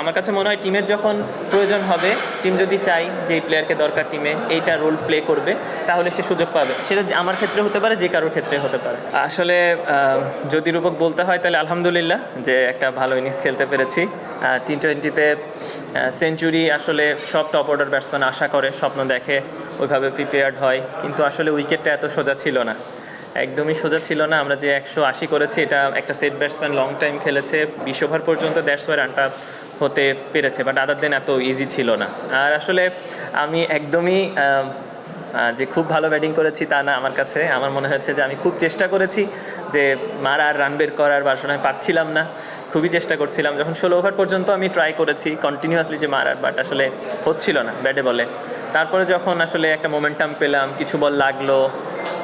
আমার কাছে মনে হয় টিমের যখন প্রয়োজন হবে, টিম যদি চাই যে প্লেয়ারকে দরকার টিমে এইটা রোল প্লে করবে, তাহলে সে সুযোগ পাবে। সেটা আমার ক্ষেত্রে হতে পারে, যে কারোর ক্ষেত্রে হতে পারে। আসলে যদি রূপক বলতে হয়, তাহলে আলহামদুলিল্লাহ যে একটা ভালো ইনিংস খেলতে পেরেছি। টি টোয়েন্টিতে সেঞ্চুরি আসলে সব টপ অর্ডার ব্যাটসম্যান আশা করে, স্বপ্ন দেখে, ওইভাবে প্রিপেয়ার্ড হয়। কিন্তু আসলে উইকেটটা এত সোজা ছিল না। একদমই সোজা ছিল না। আমরা যে একশো আশি করেছি, এটা একটা সেট ব্যাটসম্যান লং টাইম খেলেছে। বিশ ওভার পর্যন্ত দেড়শো রানটা হতে পেরেছে বাট আদার দেন এত ইজি ছিল না। আর আসলে আমি একদমই যে খুব ভালো ব্যাটিং করেছি তা না আমার কাছে। আমার মনে হচ্ছে যে আমি খুব চেষ্টা করেছি যে মারার রান বের করার বা সময় পারছিলাম না। খুবই চেষ্টা করছিলাম। যখন ষোলো ওভার পর্যন্ত আমি ট্রাই করেছি কন্টিনিউয়াসলি যে মারার বাট আসলে হচ্ছিল না ব্যাটে বলে। তারপরে যখন আসলে একটা মোমেন্টাম পেলাম, কিছু বল লাগল,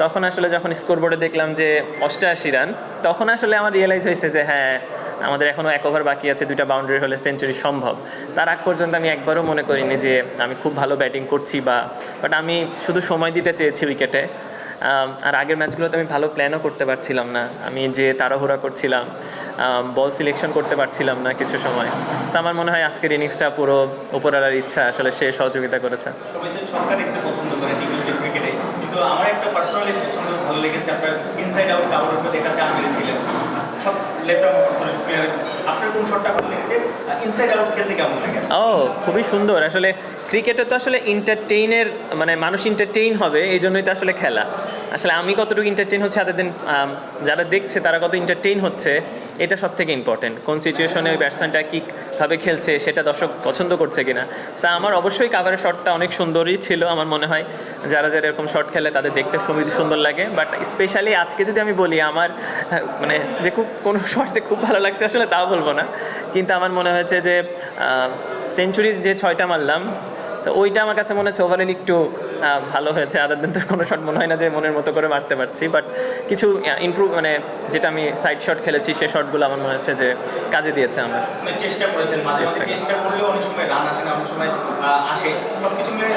তখন আসলে যখন স্কোরবোর্ডে দেখলাম যে অষ্টআশি রান তখন আসলে আমার রিয়েলাইজ হয়েছে যে হ্যাঁ আমাদের এখনও এক ওভার বাকি আছে, দুইটা বাউন্ডারি হলে সেঞ্চুরি সম্ভব। তার আগ পর্যন্ত আমি একবারও মনে করিনি যে আমি খুব ভালো ব্যাটিং করছি বা বাট আমি শুধু সময় দিতে চেয়েছি উইকেটে আর আগের ম্যাচগুলোতে আমি ভালো প্ল্যানও করতে পারছিলাম না। আমি যে তাড়াহুড়া করছিলাম বল সিলেকশন করতে পারছিলাম না কিছু সময়। সো আমার মনে হয় আজকের ইনিংসটা পুরো উপরালার ইচ্ছা, আসলে সে সহযোগিতা করেছে। আমার একটা পার্সোনালি ভালো লেগেছে, আপনার ইনসাইড আউট দেখা চান মেরেছিলেন ও খুবই সুন্দর। আসলে ক্রিকেটে তো আসলে ইন্টারটেইনের মানে মানুষ ইন্টারটেইন হবে এই জন্যই তো আসলে খেলা। আসলে আমি কতটুকু ইন্টারটেইন হচ্ছে তাদের দিন যারা দেখছে তারা কত ইন্টারটেইন হচ্ছে এটা সব থেকে ইম্পর্টেন্ট কোন সিচুয়েশনে ওই ব্যাটসম্যানটা কীভাবে খেলছে সেটা দর্শক পছন্দ করছে কিনা। সো আমার অবশ্যই কাভারের শটটা অনেক সুন্দরই ছিল আমার মনে হয়। যারা যারা এরকম শট খেলে তাদের দেখতে সুন্দর লাগে। বাট স্পেশালি আজকে যদি আমি বলি আমার হ্যাঁ, মানে যে খুব কোনো শট যে খুব ভালো লাগছে আসলে তাও বলব না। কিন্তু আমার মনে হয়েছে যে সেঞ্চুরি যে ছয়টা মারলাম সো ওইটা আমার কাছে মনে হচ্ছে ওভারঅল একটু ভালো হয়েছে। আদার দিন তো কোনো শট মনে হয় না যে মনের মতো করে মারতে পারছি বাট কিছু ইমপ্রুভ মানে যেটা আমি সাইড শট খেলেছি সেই শটগুলো আমার মনে হচ্ছে যে কাজে দিয়েছে আমার। চেষ্টা করেছেন চেষ্টা চেষ্টা অনেক সময় রান আসে না অনেক সময় আসে। সব মিলে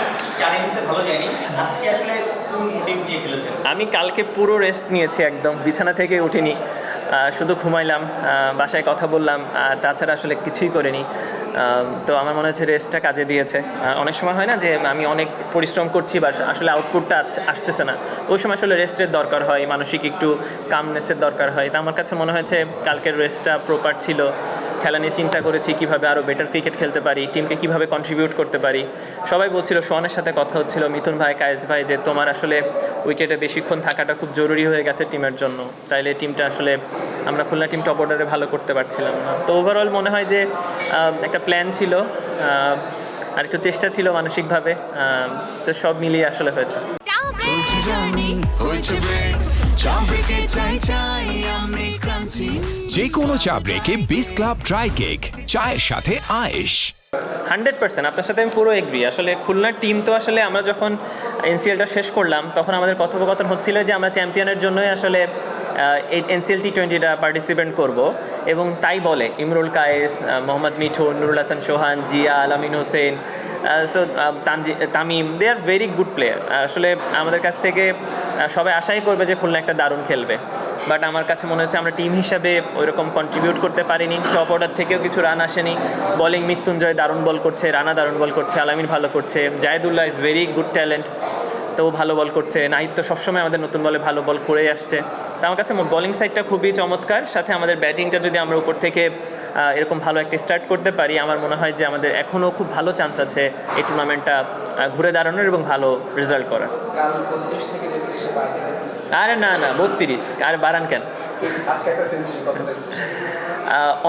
ভালো যায়নি আজকে আসলে কোন মোটিভ নিয়ে খেলেছেন? আমি কালকে পুরো রেস্ট নিয়েছি একদম বিছানা থেকে উঠিনি। শুধু ঘুমাইলাম বাসায় কথা বললাম, আর তাছাড়া আসলে কিছুই করিনি। তো আমার মনে হচ্ছে রেস্টটা কাজে দিয়েছে। অনেক সময় হয় না যে আমি অনেক পরিশ্রম করছি বা আসলে আউটপুটটা আসতেছে না। ওই সময় আসলে রেস্টের দরকার হয়, মানসিক একটু কামনেসের দরকার হয়। তা আমার কাছে মনে হয়েছে, কালকের রেস্টটা প্রপার ছিল। খেলা নিয়ে চিন্তা করেছি, কীভাবে আরও বেটার ক্রিকেট খেলতে পারি টিমকে কীভাবে কন্ট্রিবিউট করতে পারি। সবাই বলছিল, সোহানের সাথে কথা হচ্ছিল, মিথুন ভাই, কায়েস ভাই, যে তোমার আসলে উইকেটে বেশিক্ষণ থাকাটা খুব জরুরি হয়ে গেছে টিমের জন্য। তাইলে টিমটা আসলে আমরা খুলনা টিম টপ অর্ডারে ভালো করতে পারছিলাম না। তো ওভারঅল মনে হয় যে একটা প্ল্যান ছিল আর একটু চেষ্টা ছিল মানসিকভাবে তো সব মিলিয়ে আসলে হয়েছে। যে কোনো চা ব্রেকে বিস ক্লাব ড্রাই কেক চায়ের সাথে আয়েশ। হান্ড্রেড পার্সেন্ট, আপনার সাথে আমি পুরো এগ্রি আসলে খুলনার টিম তো আসলে আমরা যখন এনসিএলটা শেষ করলাম, তখন আমাদের কথোপকথন হচ্ছিল যে আমরা চ্যাম্পিয়নের জন্যই আসলে এই এনসিএল টি টোয়েন্টিটা পার্টিসিপেন্ট করব। এবং তাই বলে, Imrul Kayes Mohammad Mithun Nurul Hasan Sohan, Zia, Alamin Hossain so Tamim they are very good player আসলে আমাদের কাছ থেকে সবাই আশাই করবে যে খুলনা একটা দারুণ খেলবে। বাট আমার কাছে মনে হচ্ছে আমরা টিম হিসাবে ওইরকম কন্ট্রিবিউট করতে পারিনি। টপ অর্ডার থেকেও কিছু রান আসেনি। বলিং মৃত্যুঞ্জয় দারুণ বল করছে, রানা দারুণ বল করছে, আলামিন ভালো করছে, Zaidullah is very good talent তো ভালো বল করছে। নাহিদ তো সবসময় আমাদের নতুন বলে ভালো বল করে আসছে। তো আমার কাছে বোলিং সাইডটা খুবই চমৎকার। সাথে আমাদের ব্যাটিংটা যদি আমরা উপর থেকে এরকম ভালো একটা স্টার্ট করতে পারি, আমার মনে হয় যে আমাদের এখনও খুব ভালো চান্স আছে এই টুর্নামেন্টটা ঘুরে দাঁড়ানোর এবং ভালো রেজাল্ট করার। আরে না না বত্রিশ। আর বাড়ান কেন? আজকে একটা সেঞ্চুরি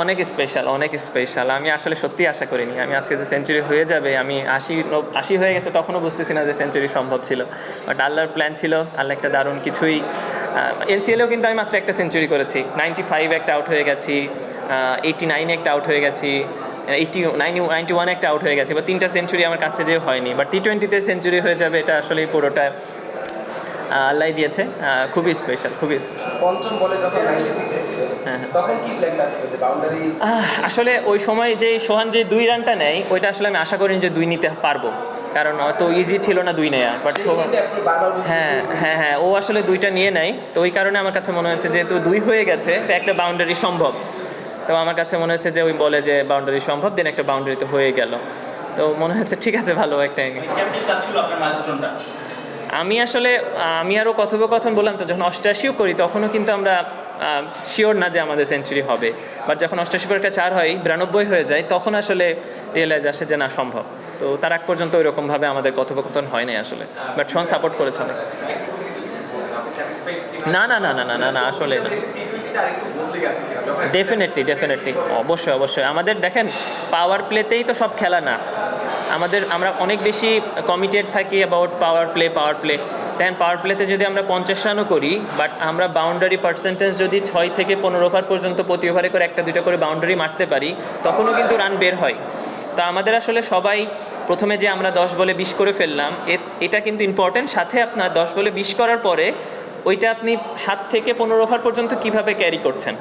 অনেক স্পেশাল অনেক স্পেশাল আমি আসলে সত্যি আশা করিনি। আমি আজকে যে সেঞ্চুরি হয়ে যাবে আমি আশি আশি হয়ে গেছে তখনও বুঝতেছি না যে সেঞ্চুরি সম্ভব ছিল। বাট আল্লাহর প্ল্যান ছিল আল্লাহ একটা দারুণ কিছুই এনসিএলেও কিন্তু আমি মাত্র একটা সেঞ্চুরি করেছি। নাইনটি ফাইভ একটা আউট হয়ে গেছি এইটি নাইনে একটা আউট হয়ে গেছি এইটি নাইনটি নাইনটি ওয়ানে একটা আউট হয়ে গেছে। বা তিনটা সেঞ্চুরি আমার কাছে যে হয়নি। বাট টি টোয়েন্টিতে সেঞ্চুরি হয়ে যাবে এটা আসলেই পুরোটা আল্লাহ দিয়েছে খুবই স্পেশাল খুবই স্পেশাল পঞ্চম বলে যখন হ্যাঁ, হ্যাঁ। তখন কি প্ল্যানটা ছিল যে বাউন্ডারি আসলে ওই সময় যে সোহান যে দুই রানটা নেয় ওইটা আসলে আমি আশা করিনি যে দুই নিতে পারব। কারণ অত ইজি ছিল না দুই নেয়া বাট হ্যাঁ হ্যাঁ হ্যাঁ ও আসলে দুইটা নিয়ে নেয়। তো ওই কারণে আমার কাছে মনে হচ্ছে যেহেতু দুই হয়ে গেছে তো একটা বাউন্ডারি সম্ভব। তো আমার কাছে মনে হচ্ছে যে ওই বলে যে বাউন্ডারি সম্ভব দেন একটা বাউন্ডারিতে হয়ে গেল। তো মনে হচ্ছে ঠিক আছে ভালো একটা আমি আসলে, আমি আরও কথোপকথন বললাম তো, যখন অষ্টাশিও করি, তখনও কিন্তু আমরা শিওর না যে আমাদের সেঞ্চুরি হবে। বাট যখন অষ্টাশি পর একটা চার হয়, বিরানব্বই হয়ে যায়, তখন আসলে রিয়েলাইজ আসে যে না, সম্ভব। তো তার আগ পর্যন্ত ওই রকমভাবে আমাদের কথোপকথন হয় নাই আসলে। বাট শোন সাপোর্ট করেছে। না না না না না না না আসলে না। ডেফিনেটলি ডেফিনেটলি অবশ্যই অবশ্যই। আমাদের দেখেন পাওয়ার প্লেতেই তো সব খেলা না। আমাদের, আমরা অনেক বেশি কমিটেড থাকি about power play power play then power প্লেতে যদি আমরা পঞ্চাশ রানও করি বাট আমরা বাউন্ডারি পার্সেন্টেজ যদি ছয় থেকে পনেরো ওভার পর্যন্ত প্রতি ওভারে করে একটা দুটো করে বাউন্ডারি মারতে পারি, তখনও কিন্তু রান বের হয়। তো আমাদের আসলে সবাই প্রথমে যে আমরা দশ বলে বিশ করে ফেললাম এটা কিন্তু ইম্পর্টেন্ট সাথে আপনার দশ বলে বিশ করার পরে, ওইটা আপনি সাত থেকে পনেরো ওভার পর্যন্ত কীভাবে ক্যারি করছেন?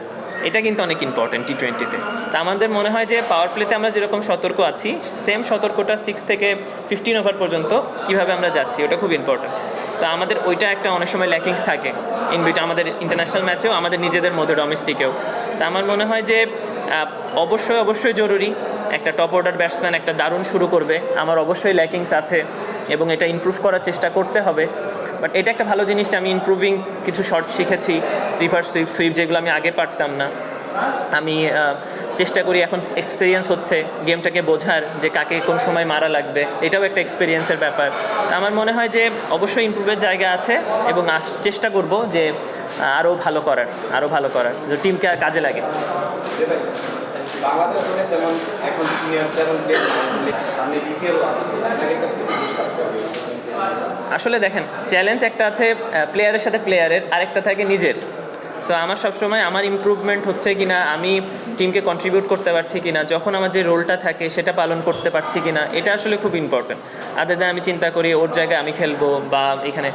এটা কিন্তু অনেক ইম্পর্টেন্ট টি টোয়েন্টিতে তা আমাদের মনে হয় যে পাওয়ার প্লেতে আমরা যেরকম সতর্ক আছি সেম সতর্কটা সিক্স থেকে ফিফটিন ওভার পর্যন্ত কীভাবে আমরা যাচ্ছি, ওটা খুব ইম্পর্টেন্ট তো আমাদের ওইটা একটা অনেক সময় ল্যাকিংস থাকে ইনবিট আমাদের ইন্টারন্যাশনাল ম্যাচেও আমাদের নিজেদের মধ্যে ডোমেস্টিকেও তা আমার মনে হয় যে অবশ্যই অবশ্যই জরুরি একটা টপ অর্ডার ব্যাটসম্যান একটা দারুণ শুরু করবে। আমার অবশ্যই ল্যাকিংস আছে এবং এটা ইমপ্রুভ করার চেষ্টা করতে হবে। বাট এটা একটা ভালো জিনিস আমি ইমপ্রুভিং কিছু শর্ট শিখেছি রিভার্স সুইপ সুইপ যেগুলো আমি আগে পারতাম না। আমি চেষ্টা করি এখন এক্সপিরিয়েন্স হচ্ছে গেমটাকে বোঝার যে কাকে কোন সময় মারা লাগবে। এটাও একটা এক্সপিরিয়েন্সের ব্যাপার। আমার মনে হয় যে অবশ্যই ইমপ্রুভের জায়গা আছে এবং চেষ্টা করব যে আরও ভালো করার আরও ভালো করার টিমকে আর কাজে লাগে। বাংলাদেশ আপনাকে একটা পুরস্কার দেওয়া হবে। আসলে দেখেন চ্যালেঞ্জ একটা আছে প্লেয়ারের সাথে প্লেয়ারের আরেকটা থাকে নিজের। সো আমার সবসময় আমার ইমপ্রুভমেন্ট হচ্ছে কিনা, আমি টিমকে কন্ট্রিবিউট করতে পারছি কি না যখন আমার যে রোলটা থাকে সেটা পালন করতে পারছি কি না এটা আসলে খুব ইম্পর্টেন্ট আদার দেন আমি চিন্তা করি, ওর জায়গায় আমি খেলব বা এখানে,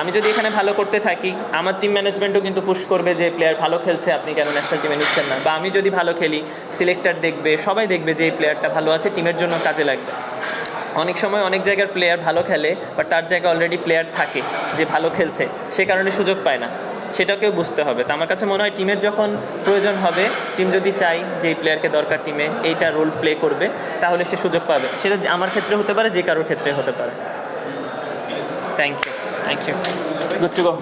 আমি যদি এখানে ভালো করতে থাকি, আমার টিম ম্যানেজমেন্টও কিন্তু পুশ করবে যে, প্লেয়ার ভালো খেলছে, আপনি কেন ন্যাশনাল টিমে নিচ্ছেন না? বা আমি যদি ভালো খেলি সিলেক্টর দেখবে, সবাই দেখবে যে, এই প্লেয়ারটা ভালো আছে টিমের জন্য কাজে লাগবে। অনেক সময় অনেক জায়গার প্লেয়ার ভালো খেলে বাট তার জায়গায় অলরেডি প্লেয়ার থাকে যে ভালো খেলছে, সে কারণে সুযোগ পায় না। সেটাকেও বুঝতে হবে। তো আমার কাছে মনে হয় টিমের যখন প্রয়োজন হবে টিম যদি চাই যে এই প্লেয়ারকে দরকার টিমে এইটা রোল প্লে করবে, তাহলে সে সুযোগ পাবে। সেটা আমার ক্ষেত্রে হতে পারে, যে কারোর ক্ষেত্রে হতে পারে। Thank you thank you good to go